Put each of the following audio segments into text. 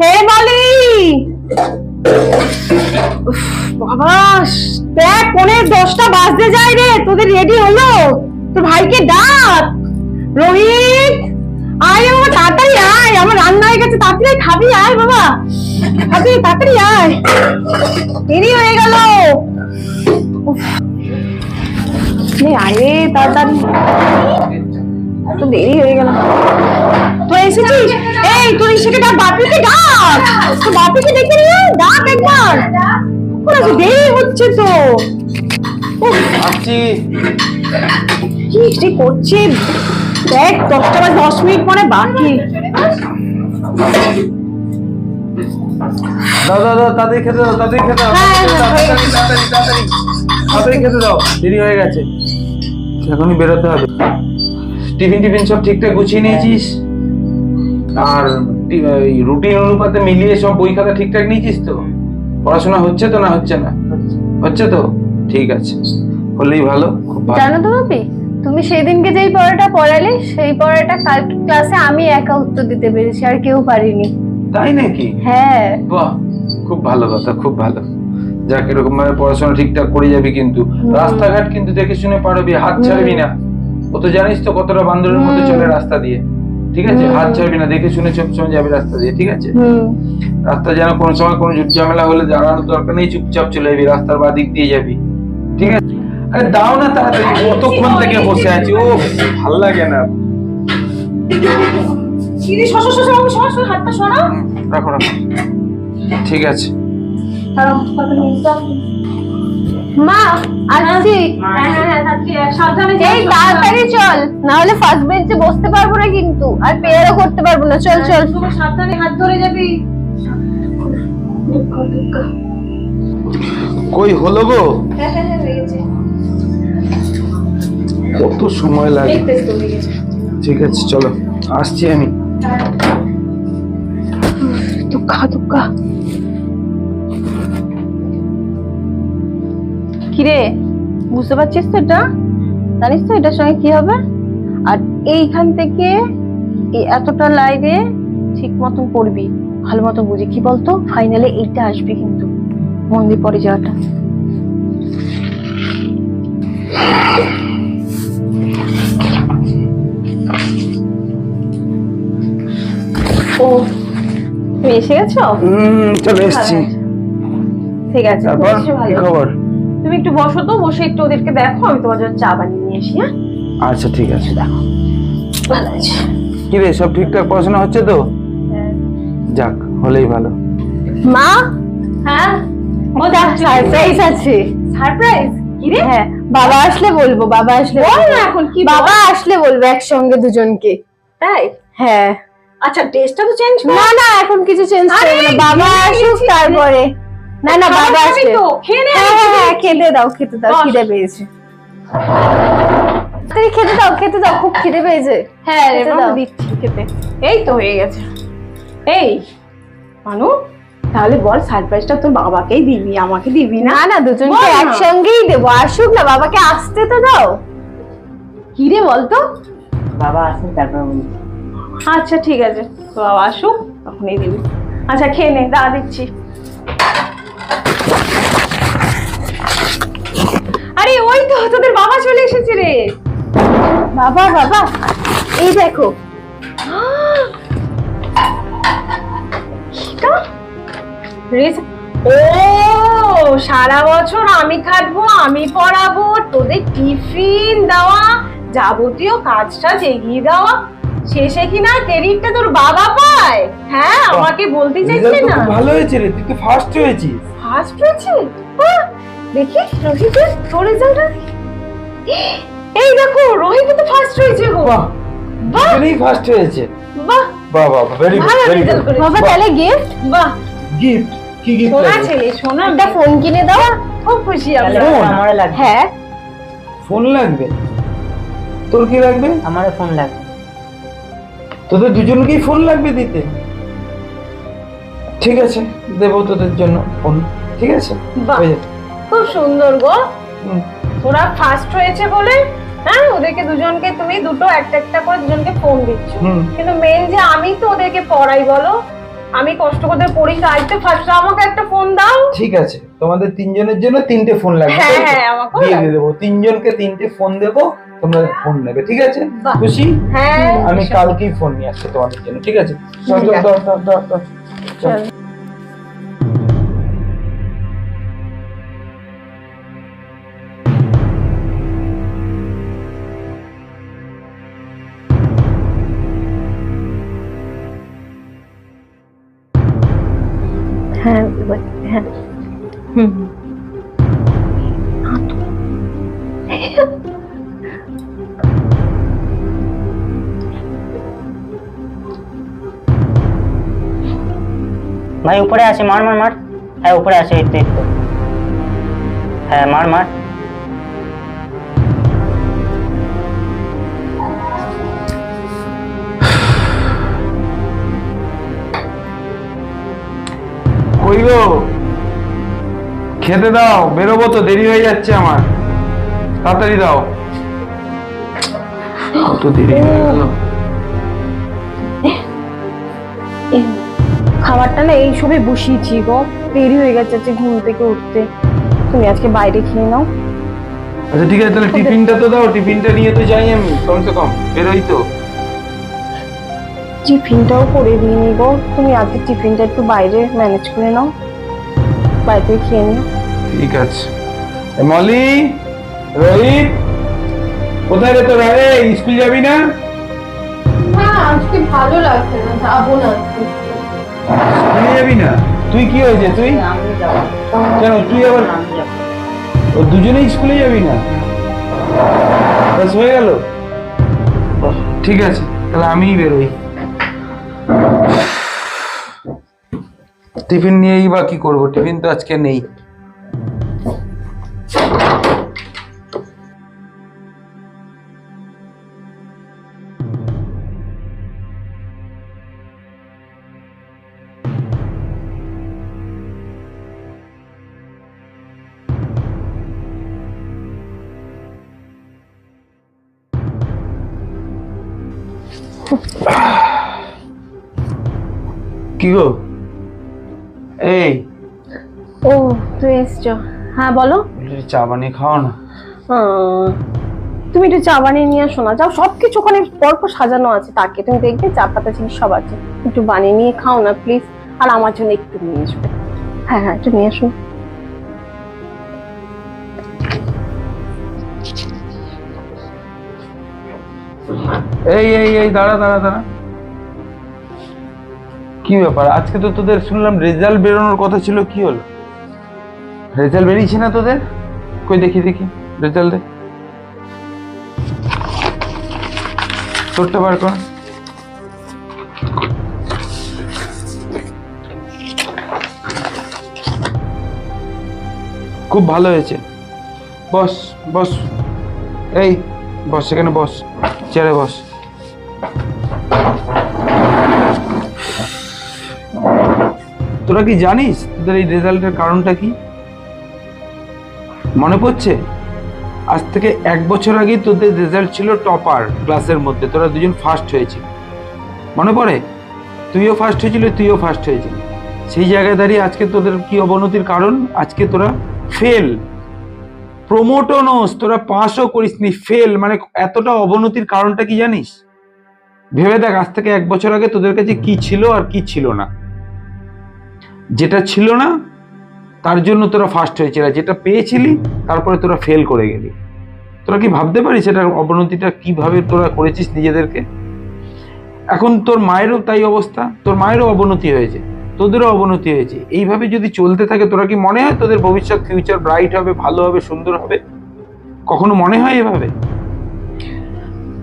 হে উফ, বাবা দেখ পনেরো দশটা বাজতে যায় রে তোদের রেডি হলো? তোর ভাইকে ডাক। রোহিত আয় বাবা তাড়াতাড়ি আয় আমার রান্না হয়ে গেছে তাড়াতাড়ি খাবি আয় বাবা। খাবি তাড়াতাড়ি আয়। দেরি হয়ে গেল। নে তাড়াতাড়ি। এসে ডাক বাপিকে ডাক। তোর বাপিকে ডেকে নিয়ে ডাক একবার। ওরা তো দেরি হচ্ছে তো। আসছি। কি যে করছে? দেখ দশটা বা দশ মিনিট পরে বাকি। দাও দাও দাও তাড়াতাড়ি খেতে দাও তাড়াতাড়ি খেতে দাও হ্যাঁ, হ্যাঁ, তাড়াতাড়ি খেতে দাও দেরি হয়ে গেছে। এখনই বেরোতে হবে। টিফিন টিফিন সব ঠিকঠাক গুছিয়ে নিয়েছিস? আর রুটিন অনুপাতে মিলিয়ে সব বই খাতা ঠিকঠাক নিয়েছিস তো? পড়াশোনা হচ্ছে তো না হচ্ছে না? হচ্ছে তো? ঠিক আছে। হলেই ভালো জানো তো বাপি তুমি সেই দিনকে যেই পড়াটা পড়ালে সেই পড়াটা কাল ক্লাসে আমি একা উত্তর দিতে পেরেছি আর কেউ পারিনি। তাই নাকি? হ্যাঁ। বাহ খুব ভালো কথা খুব ভালো। যাক এরকম ভাবে পড়াশোনা ঠিকঠাক করে যাবি কিন্তু। রাস্তাঘাট কিন্তু দেখে শুনে পারবি হাত ছাড়বি না। ও তো জানিস তো কতটা বান্দরের মধ্যে চলে রাস্তা দিয়ে। ঠিক আছে? হাত ছাড়বি না দেখে শুনে সব সময় যাবি রাস্তা দিয়ে ঠিক আছে? রাস্তা যেন কোনো সময় কোনো ঝুট ঝামেলা হলে দাঁড়ানোর দরকার নেই চুপচাপ চলে যাবি রাস্তার বা দিক দিয়ে যাবি। ঠিক আছে? আরে দাও না তাড়াতাড়ি কতক্ষণ থেকে বসে আছি? ও ভালো লাগে না। রাখো রাখো। ঠিক আছে। মা আসছি। হ্যাঁ হ্যাঁ হ্যাঁ এই তাড়াতাড়ি চল। না হলে ফার্স্ট বেঞ্চে বসতে পারব না কিন্তু। আর প্রেয়ারও করতে পারব না। চল চল। সাবধানে হাত ধরে যাবি। কই হলো গো? হ্যাঁ হ্যাঁ হ্যাঁ হয়ে গেছে কত সময় লাগে? ঠিক আছে চলো। আসছি আমি। দুঃখা দুঃখা। কিরে বুঝতে পারছিস তো এটা? জানিস তো এটার সঙ্গে কি হবে? আর এইখান থেকে এই এতটা লাইনে ঠিক মতন পড়বি ভালো মতন বুঝি কি বলতো? ফাইনালে এইটা আসবে কিন্তু মন্দির পরে যাওয়াটা। ও তুমি এসে গেছো? হুম চলে এসছি। ঠিক আছে। খবর? তুমি একটু বসো তো বসে একটু ওদেরকে দেখো আমি তোমার জন্য চা বানিয়ে নিয়ে আসি হ্যাঁ? আচ্ছা ঠিক আছে। দেখো। ভালো আছে? কি রে সব ঠিকঠাক পড়াশোনা হচ্ছে তো? যাক হলেই ভালো। মা? হ্যাঁ? একটা সারপ্রাইজ। আছে। সারপ্রাইজ? কি রে? হ্যাঁ বাবা আসলে বলব বাবা আসলে বল না এখন কি বাবা আসলে বলব একসঙ্গে দুজনকে। তাই? হ্যাঁ। আচ্ছা ড্রেসটা তো চেঞ্জ না না এখন কিছু চেঞ্জ আরে, না। বাবা আসুক তারপরে। না না বাবা নে, হ্যাঁ হ্যাঁ হ্যাঁ খেতে দাও খেতে দাও খিদে পেয়েছে। তাড়াতাড়ি খেতে দাও খেতে দাও খুব খিদে পেয়েছে। হ্যাঁ রে দাও। দিচ্ছি খেতে। এই তো হয়ে গেছে। এই মানু তাহলে বল সারপ্রাইজটা তোর বাবাকেই দিবি আমাকে দিবি না? না না দুজনকে একসঙ্গেই দেবো আসুক না বাবাকে আসতে তো দাও। কি রে বলতো বাবা আসেন তারপর আচ্ছা ঠিক আছে। তো বাবা আসুক তখনই দিবি। আচ্ছা খেয়ে নে দা দিচ্ছি। আরে ওই তো তোদের বাবা চলে এসেছে রে। বাবা বাবা এই দেখো। ও সারা বছর আমি খাটবো আমি পড়াবো তোদের টিফিন দেওয়া যাবতীয় কাজ টাজ এগিয়ে দেওয়া। শেষে কিনা ক্রেডিটটা তোর বাবা পায়? হ্যাঁ আমাকে বলতে রেজাল্ট না। ভালো হয়েছে রে তুই তো ফার্স্ট হয়েছিস। ফার্স্ট হয়েছে বাহ! দেখি রোহিতের তোর রেজাল্টটা এই দেখো রোহিত তো ফার্স্ট হয়েছে গো। বাহ বাহ। দুজনেই ফার্স্ট হয়েছে। বাহ। বাহ বাহ ভেরি গুড ভেরি রেজাল্ট বাবা তাহলে গিফট বাহ। গিফট কি গিফট সোনা ছেলে সোনা একটা ফোন কিনে দাও। খুব খুশি তাহলে আমরা লাগবে। হ্যাঁ। ফোন লাগবে? তোর কি লাগবে? আমারও ফোন লাগবে। তোদের দুজনকেই ফোন লাগবে দিতে? ঠিক আছে দেবো তোদের জন্য ফোন ঠিক আছে। খুব সুন্দর গো। ওরা ফার্স্ট হয়েছে বলে হ্যাঁ ওদেরকে দুজনকে তুমি দুটো একটা একটা করে দুজনকে ফোন দিচ্ছ। কিন্তু মেন যে আমি তো ওদেরকে পড়াই বলো? আমি কষ্ট করে পরীক্ষা আইতে ফার্স্ট আমাকে একটা ফোন দাও। ঠিক আছে তোমাদের তিনজনের জন্য তিনটে ফোন লাগবে হ্যাঁ, তাই হ্যাঁ, আমাকেও দিয়ে। দেবো। তিনজনকে তিনটে ফোন দেবো তোমরা ফোন নেবে ঠিক আছে? খুশি? হ্যাঁ আমি কালকেই ফোন নিয়ে আসছি তোমাদের জন্য ঠিক আছে? চল, ঠিক চল, আছে। চল, চল, চল, চল। চল। চল। হ্যাঁ এবার- হ্যাঁ হুম ভাই উপরে আছে মার মার মার। হ্যাঁ উপরে আছে একটু একটু হ্যাঁ মার মার। কই গো? খেতে দাও বেরোবো তো দেরি হয়ে যাচ্ছে আমার। তাড়াতাড়ি দাও। কত দেরি হয়ে গেল। খাবারটা না এই সবে বসিয়েছি গো। দেরি হয়ে গেছে আজকে ঘুম থেকে উঠতে। তুমি আজকে বাইরে খেয়ে নাও। আচ্ছা ঠিক আছে তাহলে টিফিনটা তো দাও টিফিনটা নিয়ে তো যাই আমি কমসে কম বেরোই তো। টিফিনটাও করে দিয়ে দিইনি গো। তুমি আজকে টিফিনটা একটু বাইরে ম্যানেজ করে নাও। বাইরে খেয়ে নিও। ঠিক আছে। এ, মলি রোহিত কোথায় রে তোরা? রে স্কুল যাবি না? না আজকে ভালো লাগছে না যাব না স্কুলে যাবি না? তুই কি হয়েছে? তুই? কেন? তুই আবার ও দুজনেই স্কুলে যাবি না? ব্যাস হয়ে গেল। ঠিক আছে। তাহলে আমিই বেরোই। টিফিন নিয়েই বা কি করব? টিফিন তো আজকে নেই। কি গো? এই। ও তুই এসছো। হ্যাঁ বলো। চা বানিয়ে খাও না? তুমি একটু চা বানিয়ে নিয়ে আসো না। যাও সব কিছু ওখানে পরপর সাজানো আছে তাকে তুমি দেখবে চা পাতা জিনিস সব আছে। একটু বানিয়ে নিয়ে খাও না প্লিজ আর আমার জন্য একটু নিয়ে আসবে। হ্যাঁ হ্যাঁ একটু নিয়ে আসো। এই এই এই, দাঁড়া দাঁড়া দাঁড়া। কি ব্যাপার? আজকে তো তোদের শুনলাম রেজাল্ট বেরোনোর কথা ছিল, কি হলো? রেজাল্ট বেরিয়েছে না তোদের? কই দেখি দেখি, রেজাল্ট। দে তোরটা বার কর। খুব ভালো হয়েছে। বস বস। এই, বস সেখানে বস। চেয়ারে বস। তোরা কি জানিস তোদের এই রেজাল্টের কারণটা কি? মনে পড়ছে? আজ থেকে এক বছর আগে তোদের রেজাল্ট ছিল টপার ক্লাসের মধ্যে। তোরা দুজন ফার্স্ট হয়েছিল। মনে পড়ে? তুইও ফার্স্ট হয়েছিল, তুইও ফার্স্ট হয়েছিল। সেই জায়গায় দাঁড়িয়ে আজকে তোদের কি অবনতির কারণ? আজকে তোরা ফেল প্রমোটও তোরা পাসও করিসনি ফেল মানে এতটা অবনতির কারণটা কি জানিস? ভেবে দেখ, আজ থেকে এক বছর আগে তোদের কাছে কি ছিল আর কি ছিল না। যেটা ছিল না, তার জন্য তোরা ফার্স্ট হয়েছিল। যেটা পেয়েছিলি, তারপরে তোরা ফেল করে গেলি। তোরা কি ভাবতে পারিস এটার অবনতিটা কীভাবে তোরা করেছিস নিজেদেরকে? এখন তোর মায়েরও তাই অবস্থা, তোর মায়েরও অবনতি হয়েছে, তোদেরও অবনতি হয়েছে। এইভাবে যদি চলতে থাকে, তোরা কি মনে হয় তোদের ভবিষ্যৎ ফিউচার ব্রাইট হবে, ভালো হবে, সুন্দর হবে? কখনো মনে হয় এভাবে?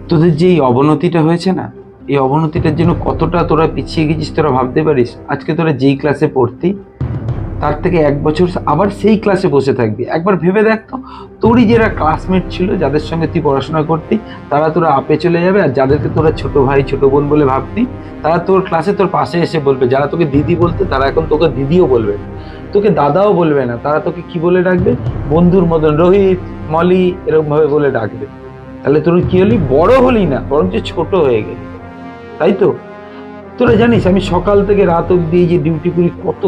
তোদের যে এই অবনতিটা হয়েছে না এই অবনতিটার জন্য কতটা তোরা পিছিয়ে গেছিস তোরা ভাবতে পারিস? আজকে তোরা যেই ক্লাসে পড়তি, তার থেকে এক বছর আবার সেই ক্লাসে বসে থাকবি। একবার ভেবে দেখ তো, তোরই যারা ক্লাসমেট ছিল, যাদের সঙ্গে তুই পড়াশোনা করতি, তারা তোরা আপে চলে যাবে আর যাদেরকে তোরা ছোট ভাই, ছোট বোন বলে ভাবতি, তারা তোর ক্লাসে তোর পাশে এসে বলবে। যারা তোকে দিদি বলতে, তারা এখন তোকে দিদিও বলবে তোকে দাদাও বলবে না। তারা তোকে কি বলে ডাকবে? বন্ধুর মতন, রোহিত, মলি এরকম ভাবে বলে ডাকবে। তাহলে তোর কি হলি? বড় হলি না, বরঞ্চ ছোট হয়ে গেলি। তাই তো? তোরা জানিস আমি সকাল থেকে রাত অবধি যে ডিউটি করি, কত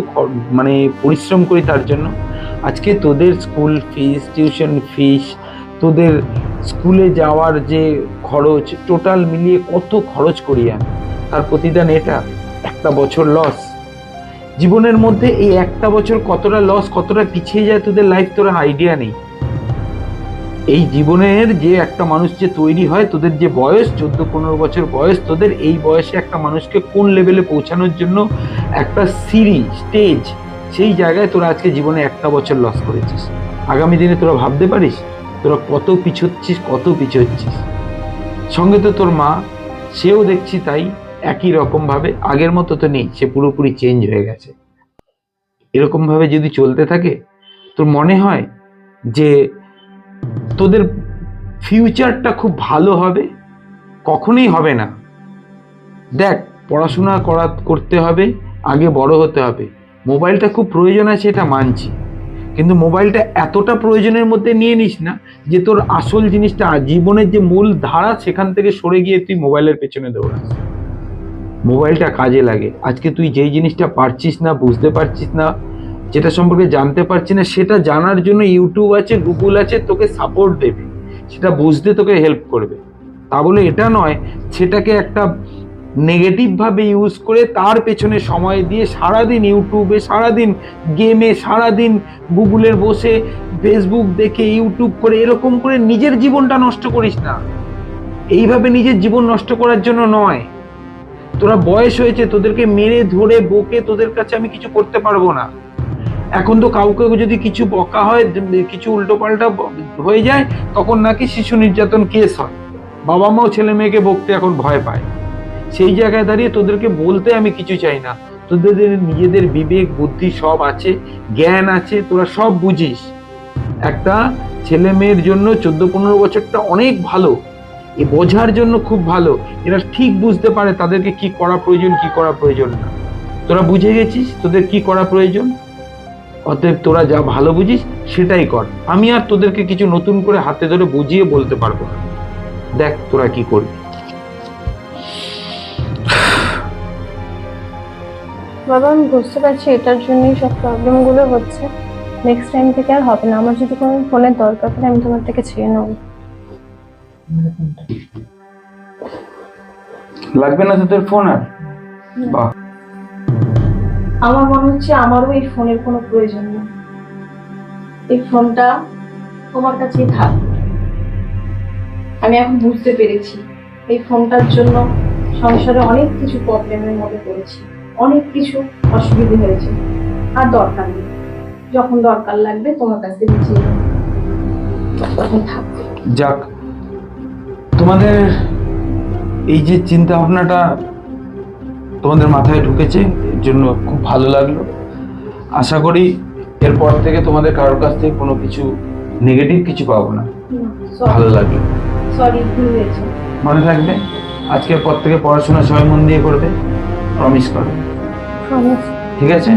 মানে পরিশ্রম করি তার জন্য। আজকে তোদের স্কুল ফিস টিউশন ফিস তোদের স্কুলে যাওয়ার যে খরচ টোটাল মিলিয়ে কত খরচ করি আমি? তার প্রতিদান এটা, একটা বছর লস জীবনের মধ্যে এই একটা বছর কতটা লস কতটা পিছিয়ে যায় তোদের লাইফ তোরা আইডিয়া নেই। এই জীবনের যে একটা মানুষ যে তৈরি হয়, তোদের যে বয়স, চোদ্দ, পনেরো বছর বয়স, তোদের এই বয়সে একটা মানুষকে কোন লেভেলে পৌঁছানোর জন্য একটা সিঁড়ি স্টেজ সেই জায়গায় তোরা আজকে জীবনে একটা বছর লস করেছিস। আগামী দিনে তোরা ভাবতে পারিস, তোরা কত পিছোচ্ছিস কত পিছোচ্ছিস। সঙ্গে তো তোর মা, সেও দেখছি তাই একই রকমভাবে, আগের মতো তো নেই, সে পুরোপুরি চেঞ্জ হয়ে গেছে। এরকমভাবে যদি চলতে থাকে, তোর মনে হয় যে তোদের ফিউচারটা খুব ভালো হবে, কখনোই হবে না। দেখ, পড়াশোনা করা, করতে হবে, আগে বড় হতে হবে। মোবাইলটা খুব প্রয়োজন আছে, এটা মানছি। কিন্তু মোবাইলটা এতটা প্রয়োজনের মধ্যে নিয়ে নিস না যে তোর আসল জিনিসটা, জীবনের যে মূল ধারা, সেখান থেকে সরে গিয়ে তুই মোবাইলের পেছনে দৌড়াস। মোবাইলটা কাজে লাগে। আজকে তুই যেই জিনিসটা পারছিস না, বুঝতে পারছিস না যেটা সম্পর্কে জানতে পারছি না, সেটা জানার জন্য ইউটিউব আছে গুগল আছে, তোকে সাপোর্ট দেবে। সেটা বুঝতে তোকে হেল্প করবে। তা বলে এটা নয়, সেটাকে একটা নেগেটিভভাবে ইউজ করে তার পেছনে সময় দিয়ে সারাদিন ইউটিউবে সারাদিন গেমে সারাদিন গুগলের বসে ফেসবুক দেখে ইউটিউব করে, এরকম করে নিজের জীবনটা নষ্ট করিস না। এইভাবে নিজের জীবন নষ্ট করার জন্য নয়। তোরা বয়স হয়েছে, তোদেরকে মেরে ধরে বকে তোদের কাছে আমি কিছু করতে পারব না। এখন তো কাউকে যদি কিছু বকা হয়, কিছু উল্টোপাল্টা হয়ে যায়, তখন নাকি শিশু নির্যাতন কেস হয়। বাবা মাও ছেলে মেয়েকে বকতে এখন ভয় পায়। সেই জায়গায় দাঁড়িয়ে তোদেরকে বলতে আমি কিছু চাই না। তোদের নিজেদের বিবেক, বুদ্ধি সব আছে, জ্ঞান আছে, তোরা সব বুঝিস। একটা ছেলে মেয়ের জন্য চোদ্দ পনেরো বছরটা অনেক ভালো। এ বোঝার জন্য খুব ভালো। এরা ঠিক বুঝতে পারে তাদেরকে কি করা প্রয়োজন, কি করা প্রয়োজন না। তোরা বুঝে গেছিস তোদের কি করা প্রয়োজন? অতএব তোরা যা ভালো বুঝিস সেটাই কর। আমি আর তোদেরকে কিছু নতুন করে হাতে ধরে বুঝিয়ে বলতে পারব না। দেখ তোরা কি করবি। বাবা আমি বুঝতে পারছি এটার জন্যই সব প্রবলেমগুলো হচ্ছে। নেক্সট টাইম থেকে আর হবে না। আমার যদি কোনো ফোনের দরকার পড়ে আমি তোমার থেকে ছেড়ে নেব। লাগবে না তোদের ফোন আর? বাহ। আমার মনে হচ্ছে আমারও এই ফোনের কোনো প্রয়োজন নেই। এই ফোনটা তোমার কাছেই থাক। আমি এখন বুঝতে পেরেছি এই ফোনটার জন্য সংসারে অনেক কিছু প্রবলেমের মধ্যে পড়েছি। অনেক কিছু অসুবিধে হয়েছে। আর দরকার নেই। যখন দরকার লাগবে তোমার কাছে নিচে তখন থাকবে যাক, তোমাদের এই যে চিন্তা ভাবনাটা তোমাদের মাথায় ঢুকেছে জন্য খুব ভালো লাগল। আশা করি এরপর থেকে তোমাদের কারোর কাছ থেকে কোনো কিছু নেগেটিভ কিছু পাবো না। ভালো লাগল। মনে থাকবে আজকের পর থেকে পড়াশোনা সবাই মন দিয়ে করবে। প্রমিস করবে ঠিক আছে?